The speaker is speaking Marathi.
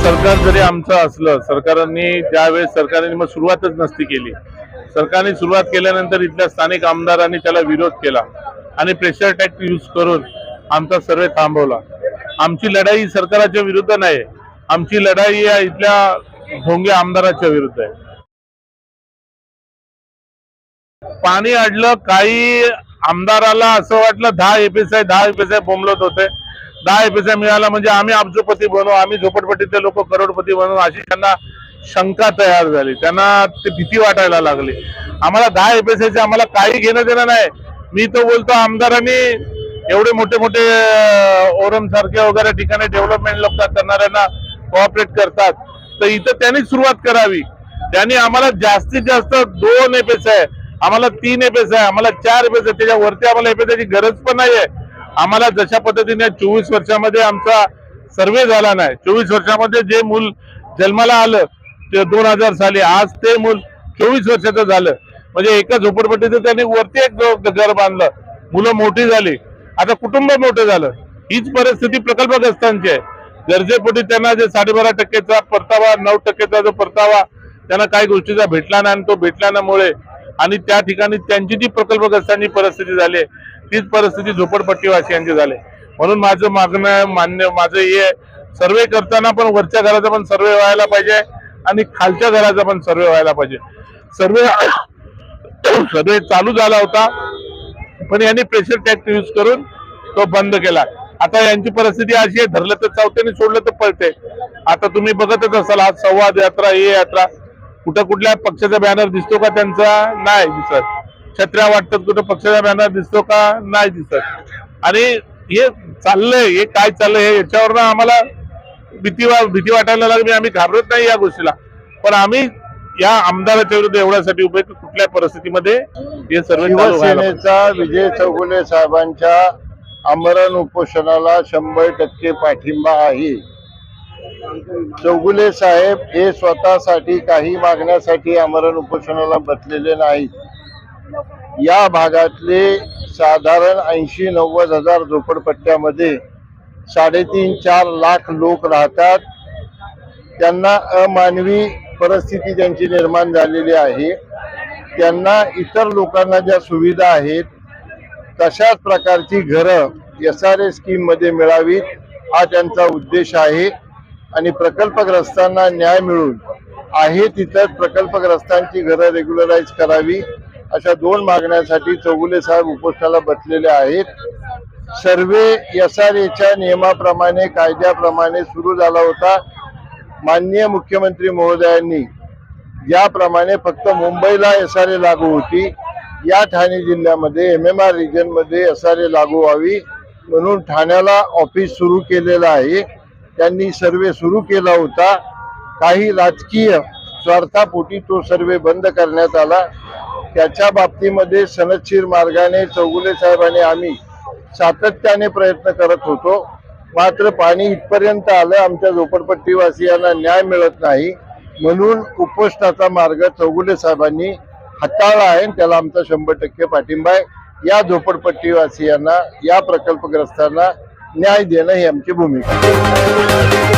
सरकार जरी आमचं असलं सरकारने ज्यावेळेस सरकारने मग सुरुवातच नसती केली. सरकारने सुरुवात केल्यानंतर इथल्या स्थानिक आमदारांनी त्याला विरोध केला आणि प्रेशर टॅक्ट यूज करून आमचा सर्वे थांबवला. आमची लढाई सरकाराच्या विरुद्ध नाही आमची लढाई या इथल्या भोंगे आमदाराच्या विरुद्ध आहे. पाणी अडलं काही आमदाराला असं वाटलं दहा एपीएस आहे दहा एपीएस आहे बोंबलत होते. दहा एपीएस मिळाला म्हणजे आम्ही अब्जोपती बनू आम्ही झोपडपट्टीतले लोक करोडपती बनू अशी त्यांना शंका तयार झाली. त्यांना ते भीती वाटायला लागली. आम्हाला दहा एपीएस आम्हाला काही घेणं देणं नाही. मी तो बोलतो आमदारांनी एवढे मोठे मोठे ओरम सारखे वगैरे ठिकाणी डेव्हलपमेंट लोक करणाऱ्यांना कोऑपरेट करतात. तर इथं त्यांनी सुरुवात करावी. त्यांनी आम्हाला जास्तीत जास्त दोन एपेस आहे. आम्हाला तीन एपेस आहे. आम्हाला चार एपीएस आहे. त्याच्यावरती आम्हाला एपीएसची गरज पण नाहीये. आम्हाला जशा पद्धतीने चोवीस वर्षामध्ये आमचा सर्वे झाला नाही चोवीस वर्षामध्ये जे मूल जन्माला आलं ते दोन हजार साली आज ते मूल चोवीस वर्षाचं झालं. म्हणजे एका झोपडपट्टीचं त्यांनी वरती एक घर बांधलं मुलं मोठी झाली आता कुटुंब मोठं झालं. हीच परिस्थिती प्रकल्पग्रस्तांची आहे. गरजेपोटी त्यांना जे साडेबारा टक्केचा परतावा नऊ टक्केचा जो परतावा त्यांना काही गोष्टीचा भेटला नाही आणि तो भेटल्यामुळे आणि त्या ठिकाणी त्यांची जी प्रकल्पग्रस्तांची परिस्थिती झाली आहे, तीच परिस्थिती झोपडपट्टीवासियांची झाली. म्हणून माझं मागणं मान्य माझं हे सर्वे करताना पण वरच्या घराचा पण सर्वे व्हायला पाहिजे आणि खालच्या घराचा पण सर्वे व्हायला पाहिजे. सर्वे सर्वे चालू झाला होता पण यांनी प्रेशर टॅक्स यूज करून तो बंद केला. आता यांची परिस्थिती अशी आहे धरलं तर चावत्याने सोडलं तर पळते. आता तुम्ही बघतच असाल आज संवाद यात्रा ही यात्रा कुठं कुठल्या पक्षाचा बॅनर दिसतो का त्यांचा? नाही दिसत. छत्र्या वाटतात कुठं पक्षाचा बॅनर दिसतो का? नाही दिसत. आणि हे चाललंय हे काय चाललंय हे याच्यावर आम्हाला भीती वा भीती वाटायला लागली. आम्ही घाबरत नाही या गोष्टीला. पण आम्ही या आमदाराच्या विरुद्ध एवढ्यासाठी उभे की कुठल्या परिस्थितीमध्ये हे सर्व शिवसेनेचा विजय चौगुले साहेबांच्या आमरण उपोषणाला शंभर टक्के पाठिंबा आहे. चौगुले साहेब हे स्वतःसाठी काही मागण्यासाठी आमरण उपोषणाला बसलेले नाहीत. या भागातले साधारण ऐंशी नव्वद हजार झोपडपट्ट्यामध्ये साडेतीन चार लाख लोक राहतात. त्यांना अमानवी परिस्थिती त्यांची निर्माण झालेली आहे. त्यांना इतर लोकांना ज्या सुविधा आहेत तशाच प्रकारची घरं एस आर ए स्कीममध्ये मिळावीत हा त्यांचा उद्देश आहे. आणि प्रकल्पग्रस्तांना न्याय मिळून आहे तिथं प्रकल्पग्रस्तांची घरं रेग्युलराईज करावी. अशा दोन मागण्यासाठी चौगुले साहेब उपोषणाला बसलेले आहेत. सर्वे एस आर एच्या नियमाप्रमाणे कायद्याप्रमाणे सुरू झाला होता. माननीय मुख्यमंत्री महोदयांनी ज्याप्रमाणे फक्त मुंबईला एस आर ए लागू होती. या ठाणे जिल्ह्यामध्ये एम एम आर रिजनमध्ये एस आर ए लागू व्हावी म्हणून ठाण्याला ऑफिस सुरू केलेलं आहे. त्यांनी सर्वे सुरू केला होता. काही राजकीय स्वार्थापोटी तो सर्वे बंद करण्यात आला. त्याच्या बाबतीमध्ये सनदशीर मार्गाने चौगुले साहेबांनी आम्ही सातत्याने प्रयत्न करत होतो. मात्र पाणी इथपर्यंत आलं आमच्या झोपडपट्टीवासियांना न्याय मिळत नाही. म्हणून उपोषणाचा मार्ग चौगुले साहेबांनी हाताळला आहे त्याला आमचा शंभर टक्के पाठिंबा आहे. या झोपडपट्टीवासियांना या प्रकल्पग्रस्तांना न्याय देणं ही आमची भूमिका